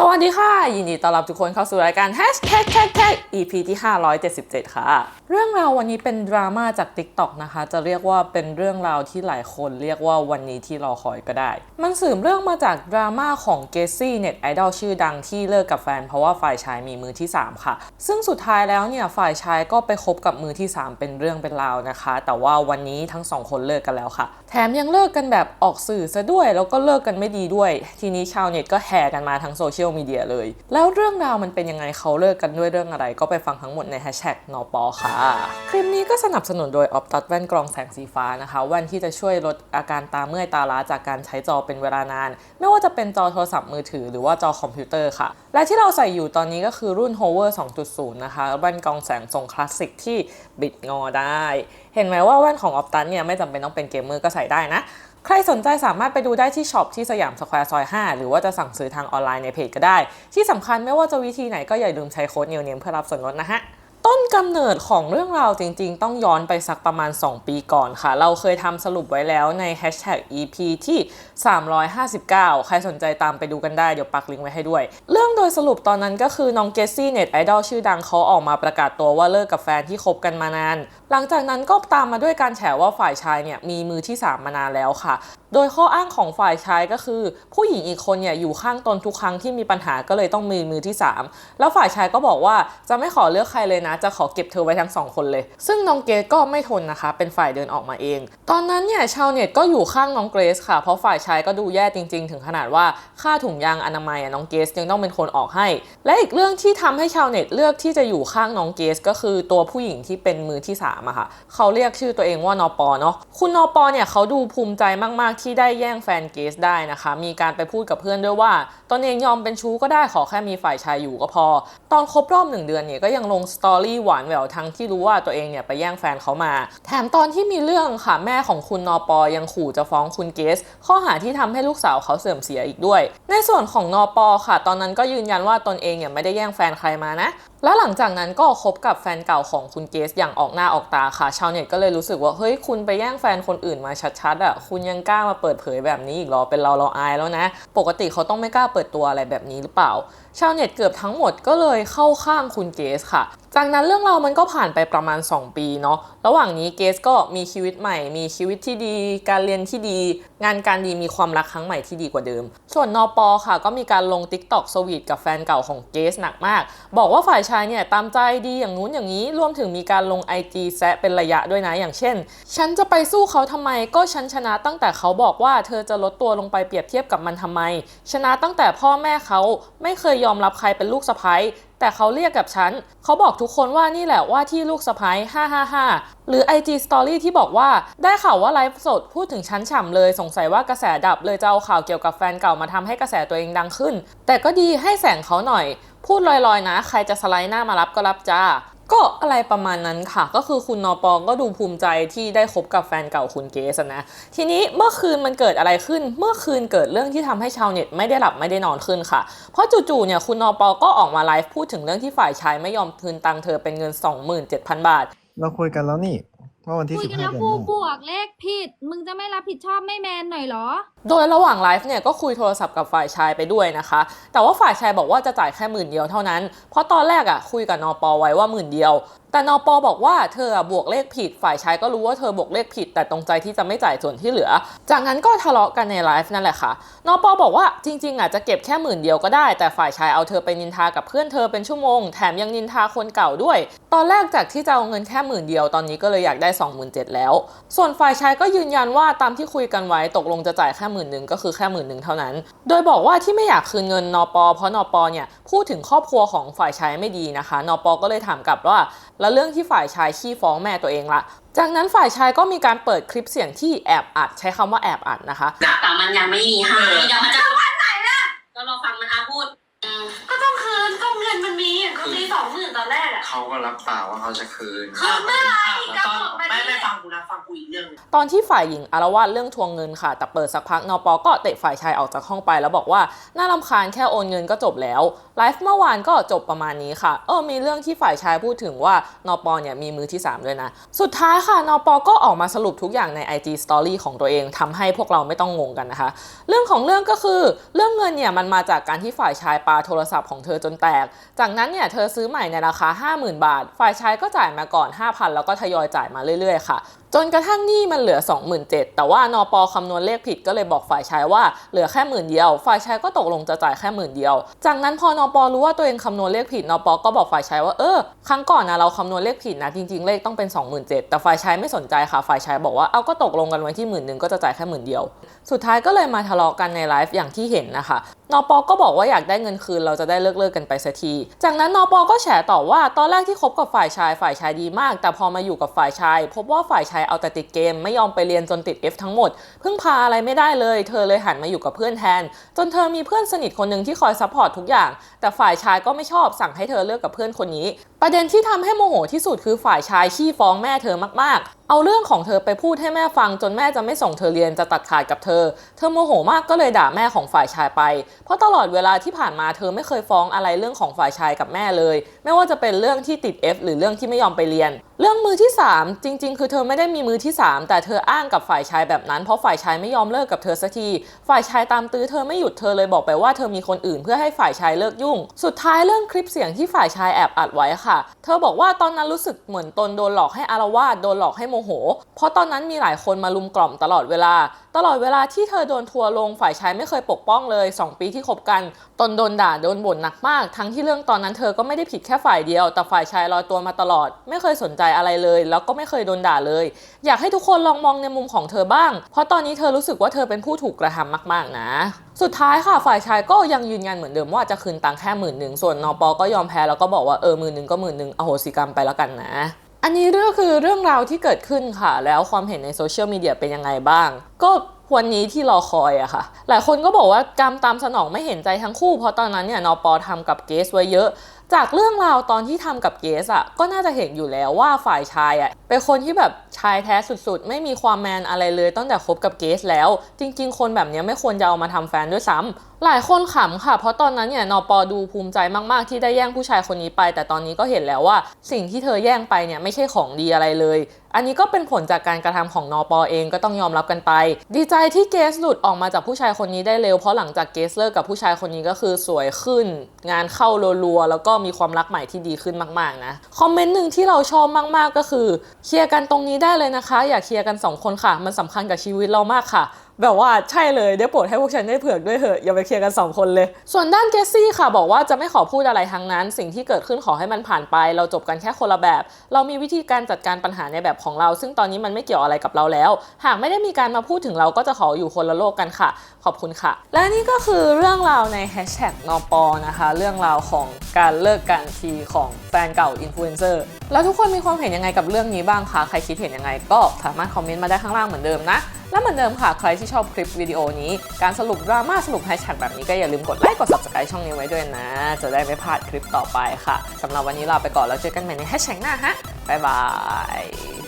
สวัสดีค่ะ ยินดีต้อนรับทุกคนเข้าสู่รายการ Hashtag Tag Tag EP ที่ 577 ค่ะ เรื่องราววันนี้เป็นดราม่าจาก TikTok นะคะ จะเรียกว่าเป็นเรื่องราวที่หลายคนเรียกว่าวันนี้ที่รอคอยก็ได้ มันสืบเรื่องมาจากดราม่าของเกซซี่เน็ตไอดอลชื่อดังที่เลิกกับแฟน เพราะว่าฝ่ายชายมีมือที่ 3 ค่ะ ซึ่งสุดท้ายแล้วเนี่ยฝ่ายชายก็ไปคบกับมือที่ 3 เป็นเรื่องเป็นราวนะคะ แต่ว่าวันนี้ทั้งสองคนเลิกกันแล้วค่ะ แถมยังเลิกกันแบบออกสื่อซะด้วย แล้วก็เลิกกันไม่ดีด้วย ทีนี้ชาวเน็ตก็แห่กันมาทั้งโซเชียลมีเดียเลย แล้วเรื่องราวมันเป็นยังไงเขาเลิกกันด้วยเรื่องอะไร ก็ไปฟังทั้งหมดในแฮชแท็กนปอค่ะ คลิปนี้ก็สนับสนุนโดยออปตัดแว่นกรองแสงสีฟ้านะคะแว่นที่จะช่วยลดอาการตาเมื่อยตาล้าจากการใช้จอเป็นเวลานาน ไม่ว่าจะเป็นจอโทรศัพท์มือถือหรือว่าจอคอมพิวเตอร์ค่ะ และที่เราใส่อยู่ตอนนี้ก็คือรุ่น Hover 2.0 นะคะแว่นกรองแสงทรงคลาสสิกที่บิดงอได้ เห็นไหมว่าแว่นของออปตันเนี่ยไม่จำเป็นต้องเป็นเกมเมอร์ก็ใส่ได้นะ ใครสนใจสามารถไปดูได้ที่ช็อปที่สยามสแควร์ซอย 5 หรือว่าจะสั่งซื้อทางออนไลน์ในเพจก็ได้ ที่สำคัญไม่ว่าจะวิธีไหนก็อย่าลืมใช้โค้ดเนียวเนียมเพื่อรับส่วนลดนะฮะ ต้นกำเนิดของเรื่องราวจริง ๆ ต้องย้อนไปสักประมาณ 2 ปีก่อนค่ะ เราเคยทำสรุปไว้แล้วใน Hashtag EP ที่ 359 ใครสนใจตามไปดูกันได้ เดี๋ยวปักลิงก์ไว้ให้ด้วย เรื่องโดยสรุปตอนนั้นก็คือน้องเกสซี่เน็ตไอดอลชื่อดังเขาออกมาประกาศตัวว่าเลิกกับแฟนที่คบกันมานาน หลังจากนั้นก็ตามมาด้วยการแฉว่าฝ่ายชายเนี่ยมีมือที่ 3 มานานแล้วค่ะ โดยข้ออ้างของฝ่ายชายก็คือ ผู้หญิงอีกคนเนี่ยอยู่ข้างตนทุกครั้งที่มีปัญหาก็เลยต้องมีมือที่ 3 แล้วฝ่ายชายก็บอกว่าจะไม่ขอเลือกใครเลยนะจะขอเก็บเธอไว้ทั้งสองคนเลย ซึ่งน้องเกรซก็ไม่ทนนะคะ เป็นฝ่ายเดินออกมาเอง ตอนนั้นเนี่ยชาวเน็ตก็อยู่ข้างน้องเกรซค่ะ เพราะฝ่ายชายก็ดูแย่จริง ๆ ถึงขนาดว่าค่าถุงยางอนามัยน้องเกรซยังต้องเป็นคนออกให้ และอีกเรื่องที่ทำให้ชาวเน็ตเลือกที่จะอยู่ข้างน้องเกรซก็คือตัวผู้หญิงที่เป็นมือที่สามอะค่ะ เขาเรียกชื่อตัวเองว่านอปอเนาะ คุณนอปอเนี่ยเขาดูภูมิใจมากๆ ที่ได้แย่งแฟนเกสได้นะคะ มีการไปพูดกับเพื่อนด้วยว่า ตอนเองยอมเป็นชู้ก็ได้ขอแค่มีฝ่ายชายอยู่ก็พอ ตอนครบรอบหนึ่งเดือนเนี่ยก็ยังลงสตอรี่หวานแหววทั้งที่รู้ว่าตัวเองเนี่ยไปแย่งแฟนเขามา แถมตอนที่มีเรื่องค่ะแม่ของคุณนอปอยังขู่จะฟ้องคุณเกส ข้อหาที่ทำให้ลูกสาวเขาเสื่อมเสียอีกด้วย ในส่วนของนอปอค่ะ ตอนนั้นก็ยืนยันว่าตนเองเนี่ยไม่ได้แย่งแฟนใครมานะ แล้วหลังจากนั้นก็คบกับแฟนเก่าของคุณเกสอย่างออกหน้าออกตาค่ะ ชาวเน็ตก็เลยรู้สึกว่า เฮ้ย คุณไปแย่งแฟนคนอื่นมาชัดๆอะ คุณยังกล้ามาเปิดเผยแบบนี้อีกหรอ เป็นเราเราอายแล้วนะ ปกติเขาต้องไม่กล้าเปิดตัวอะไรแบบนี้หรือเปล่า ชาวเน็ตเกือบทั้งหมดก็เลยเข้าข้างคุณเกสค่ะ จากนั้นเรื่องราวมันก็ผ่านไปประมาณ 2 ปีเนาะ ระหว่างนี้เกสก็มีชีวิตใหม่ มีชีวิตที่ดี การเรียนที่ดี งานการดีมีความรักครั้งใหม่ที่ดีกว่าเดิม ส่วนนอปอค่ะ ก็มีการลง t ิ k t o k สวีทกับแฟนเก่าของเกสหนักมาก บอกว่าฝ่ายชายเนี่ยตามใจดีอย่างนู้นอย่างนี้ รวมถึงมีการลง IG แซะเป็นระยะด้วยนะ อย่างเช่น ฉันจะไปสู้เขาทำไม ก็ฉันชนะตั้งแต่เขาบอกว่าเธอจะลดตัวลงไปเปรียบเทียบกับมันทำไม ชนะตั้งแต่พ่อแม่เขาไม่เคยยอมรับใครเป็นลูกสะใภ้แต่เขาเรียกกับฉัน เขาบอกทุกคนว่านี่แหละว่าที่ลูกสะพ้าย555 หรือ IG Story ที่บอกว่า ได้ข่าวว่าไลฟ์สดพูดถึงฉันฉ่ำเลย สงสัยว่ากระแสดับเลยจะเอาข่าวเกี่ยวกับแฟนเก่ามาทำให้กระแสตัวเองดังขึ้น แต่ก็ดีให้แสงเขาหน่อย พูดลอยๆนะ ใครจะสไลด์หน้ามารับก็รับจ้า ก็อะไรประมาณนั้นค่ะ ก็คือคุณนอปองก็ดูภูมิใจที่ได้คบกับแฟนเก่าคุณเกสนะ ทีนี้เมื่อคืนมันเกิดอะไรขึ้น เมื่อคืนเกิดเรื่องที่ทำให้ชาวเน็ตไม่ได้หลับไม่ได้นอนขึ้นค่ะ เพราะจู่ๆเนี่ยคุณนอปอก็ออกมาไลฟ์พูดถึงเรื่องที่ฝ่ายชายไม่ยอมคืนตังค์เธอเป็นเงิน 27,000 บาท เราคุยกันแล้วนี่ ว่าวันที่คุยสิบกันห้าแล้วเดือนกูหน้าบวกเลขผิด มึงจะไม่รับผิดชอบไม่แมนหน่อยเหรอ โดยระหว่างไลฟ์เนี่ยก็คุยโทรศัพท์กับฝ่ายชายไปด้วยนะคะ แต่ว่าฝ่ายชายบอกว่าจะจ่ายแค่หมื่นเดียวเท่านั้น เพราะตอนแรกอะ่ะคุยกับนอปอไว้ว่าหมื่นเดียว แต่นอปอบอกว่าเธอบวกเลขผิดฝ่ายชายก็รู้ว่าเธอบวกเลขผิด แต่ตรงใจที่จะไม่จ่ายส่วนที่เหลือ จากนั้นก็ทะเลาะกันในไลฟ์นั่นแหละค่ะนอปอบอกว่าจริงๆอะจะเก็บแค่หมื่นเดียวก็ได้ แต่ฝ่ายชายเอาเธอไปนินทากับเพื่อนเธอเป็นชั่วโมง แถมยังนินทาคนเก่าด้วย ตอนแรกจากที่จะเอาเงินแค่หมื่นเดียวตอนนี้ก็เลยอยากได้ 27,000แล้ว ส่วนฝ่ายชายก็ยืนยันว่าตามที่คุยกันไว้ตกลงจะจ่ายแค่หมื่นหนึ่งก็คือแค่หมื่นหนึ่งเท่านั้น โดยบอกว่าที่ไม่อยากคืนเงินนอปอเพราะนอปอเนี่ยพูดถึงครอบครัวของฝ่ายชายไม่ดีนะคะนอปอก็เลยถามกลับว่าแล้วเรื่องที่ฝ่ายชายขี้ฟ้องแม่ตัวเองละ จากนั้นฝ่ายชายก็มีการเปิดคลิปเสียงที่แอบอัด ใช้คำว่าแอบอัดนะคะ แต่มันยังไม่มีให้เดี๋ยวมันจะ ก็รับปากว่าเขาจะคืน คืนเมื่อไหร่แล้วตอนไม่ไม่ฟังกูนะฟังกูอีกเรื่องหนึงตอนที่ฝ่ายหญิงอารวาสเรื่องทวงเงินค่ะ แต่เปิดสักพักนปก็เตะฝ่ายชายออกจากห้องไปแล้วบอกว่า น่ารำคาญแค่โอนเงินก็จบแล้ว ไลฟ์เมื่อวานก็จบประมาณนี้ค่ะ เออมีเรื่องที่ฝ่ายชายพูดถึงว่านปเนี่ยมีมือที่ 3 ด้วยนะ สุดท้ายค่ะนปก็ออกมาสรุปทุกอย่างใน IG Story ของตัวเองทำให้พวกเราไม่ต้องงงกันนะคะ เรื่องของเรื่องก็คือเรื่องเงินเนี่ยมันมาจากการที่ฝ่ายชายปาโทรศัพท์ของเธอจนแตก จากนั้นเนี่ยเธอซื้อใหม่ในราคา 50,000บาท ฝ่ายชายก็จ่ายมาก่อน 5,000 แล้วก็ทยอยจ่ายมาเรื่อยๆค่ะ จนกระทั่งหนี้มันเหลือ 27,000แต่ว่านอปคำนวณเลขผิดก็เลยบอกฝ่ายชายว่าเหลือแค่หมื่นเดียว ฝ่ายชายก็ตกลงจะจ่ายแค่หมื่นเดียว จากนั้นพอนอปรู้ว่าตัวเองคำนวณเลขผิดนอปก็บอกฝ่ายชายว่าเออครั้งก่อนนะเราคำนวณเลขผิดนะจริงๆเลขต้องเป็น 27,000แต่ฝ่ายชายไม่สนใจค่ะฝ่ายชายบอกว่าเอาก็ตกลงกันไว้ที่หมื่นหนึ่งก็จะจ่ายแค่หมื่นเดียว สุดท้ายก็เลยมาทะเลาะกันในไลฟ์อย่างที่เห็นนะคะนอปก็บอกว่าอยากได้เงินคืนเราจะได้เลิกเลิกกันไปสักที จากนั้นนอปก็แฉต่อว่าตอนแรกที่คบกับฝ่ายชายฝ่ายชายดีมาก แต่พอมาอยู่กับฝ่ายชาย พบว่าฝ่ายชายเอาแต่ติดเกม ไม่ยอมไปเรียนจนติด F ทั้งหมด พึ่งพาอะไรไม่ได้เลย เธอเลยหันมาอยู่กับเพื่อนแทน จนเธอมีเพื่อนสนิทคนหนึ่งที่คอยซัพพอร์ตทุกอย่าง แต่ฝ่ายชายก็ไม่ชอบสั่งให้เธอเลิกกับเพื่อนคนนี้ ประเด็นที่ทำให้โมโหที่สุดคือฝ่ายชายขี้ฟ้องแม่เธอมากๆ เอาเรื่องของเธอไปพูดให้แม่ฟังจนแม่จะไม่ส่งเธอเรียนจะตัดขาดกับเธอ เธอโมโหมากก็เลยด่าแม่ของฝ่ายชายไป เพราะตลอดเวลาที่ผ่านมาเธอไม่เคยฟ้องอะไรเรื่องของฝ่ายชายกับแม่เลย ไม่ว่าจะเป็นเรื่องที่ติด F หรือเรื่องที่ไม่ยอมไปเรียน เรื่องมือที่ 3 จริง ๆ คือเธอไม่ได้มีมือที่ 3 แต่เธออ้างกับฝ่ายชายแบบนั้น เพราะฝ่ายชายไม่ยอมเลิกกับเธอสักที ฝ่ายชายตามตื้อเธอไม่หยุดเธอเลยบอกไปว่าเธอมีคนอื่นเพื่อให้ฝ่ายชายเลิกยุ่ง สุดท้ายเรื่องคลิปเสียงที่ฝ่ายชายแอบอัดไว้ค่ะ เธอบอกว่าตอนนั้นรู้สึกเหมือนตนโดนหลอกให้อารวาสโดนหลอกให้โมโห เพราะตอนนั้นมีหลายคนมาลุมกล่อมตลอดเวลา ตลอดเวลาที่เธอโดนทัวร์ลงฝ่ายชายไม่เคยปกป้องเลย 2 ปีที่คบกัน ตนโดนด่าโดนบ่นหนักมาก ทั้งที่เรื่องตอนนั้นเธอก็ไม่ได้ผิดแค่ฝ่ายเดียว แต่ฝ่ายชายลอยตัวมาตลอด ไม่เคยสนใจอะไรเลย แล้วก็ไม่เคยโดนด่าเลย อยากให้ทุกคนลองมองในมุมของเธอบ้าง เพราะตอนนี้เธอรู้สึกว่าเธอเป็นผู้ถูกกระทำมาก ๆ นะสุดท้ายค่ะฝ่ายชายก็ยังยืนยันเหมือนเดิมว่าจะคืนตังค์แค่หมื่นหนึ่งส่วนนปก็ยอมแพ้แล้วก็บอกว่าเออหมื่นหนึ่งก็หมื่นหนึ่งอโหสิกรรมไปแล้วกันนะ อันนี้ก็คือเรื่องราวที่เกิดขึ้นค่ะ แล้วความเห็นในโซเชียลมีเดียเป็นยังไงบ้าง ก็วันนี้ที่รอคอยอะค่ะ หลายคนก็บอกว่ากรรมตามสนองไม่เห็นใจทั้งคู่ เพราะตอนนั้นเนี่ยนปทำกับเกสไว้เยอะ จากเรื่องราวตอนที่ทำกับเกสอะก็น่าจะเห็นอยู่แล้วว่าฝ่ายชายอะเป็นคนที่แบบ ชายแท้สุดๆ ไม่มีความแมนอะไรเลยตั้งแต่คบกับเกสแล้ว จริง ๆ คนแบบนี้ไม่ควรจะเอามาทำแฟนด้วยซ้ำหลายคนขำค่ะ เพราะตอนนั้นเนี่ยนอปดูภูมิใจมากๆ ที่ได้แย่งผู้ชายคนนี้ไป แต่ตอนนี้ก็เห็นแล้วว่า สิ่งที่เธอแย่งไปเนี่ยไม่ใช่ของดีอะไรเลยอันนี้ก็เป็นผลจากการกระทำของนปเองก็ต้องยอมรับกันไป ดีใจที่เกสหลุดออกมาจากผู้ชายคนนี้ได้เร็วเพราะหลังจากเกสเลิกกับผู้ชายคนนี้ก็คือสวยขึ้น งานเข้ารัวๆแล้วก็มีความรักใหม่ที่ดีขึ้นมากๆนะคอมเมนต์หนึ่งที่เราชอบมากๆก็คือเคลียร์กันตรงนี้ได้เลยนะคะ อย่าเคลียร์กันสองคนค่ะ มันสำคัญกับชีวิตเรามากค่ะ แบบว่าใช่เลยได้โปรดให้พวกฉันได้เผือกด้วยเถอะอย่าไปเคลียร์กันสองคนเลย ส่วนด้านเจสซี่ค่ะบอกว่าจะไม่ขอพูดอะไรทั้งนั้น สิ่งที่เกิดขึ้นขอให้มันผ่านไป เราจบกันแค่คนละแบบ เรามีวิธีการจัดการปัญหาในแบบของเรา ซึ่งตอนนี้มันไม่เกี่ยวอะไรกับเราแล้ว หากไม่ได้มีการมาพูดถึงเราก็จะขออยู่คนละโลกกันค่ะ ขอบคุณค่ะ และนี่ก็คือเรื่องราวในแฮชแท็กนปนะคะ เรื่องราวของการเลิกกันทีของแฟนเก่าอินฟลูเอนเซอร์แล้วทุกคนมีความเห็นยังไงกับเรื่องนี้บ้างคะใครคิดเห็นยังไงก็สามารถคอมเมนต์มาได้ข้างล่างเหมือนเดิมนะ และเหมือนเดิมค่ะ ใครที่ชอบคลิปวิดีโอนี้ การสรุปดราม่าสรุปแฮชแท็กแบบนี้ก็อย่าลืมกดไลค์กด subscribe ช่องนี้ไว้ด้วยนะ จะได้ไม่พลาดคลิปต่อไปค่ะสำหรับวันนี้ลาไปก่อนแล้วเจอกันใหม่ในแฮชแท็กหน้าฮะบ๊ายบาย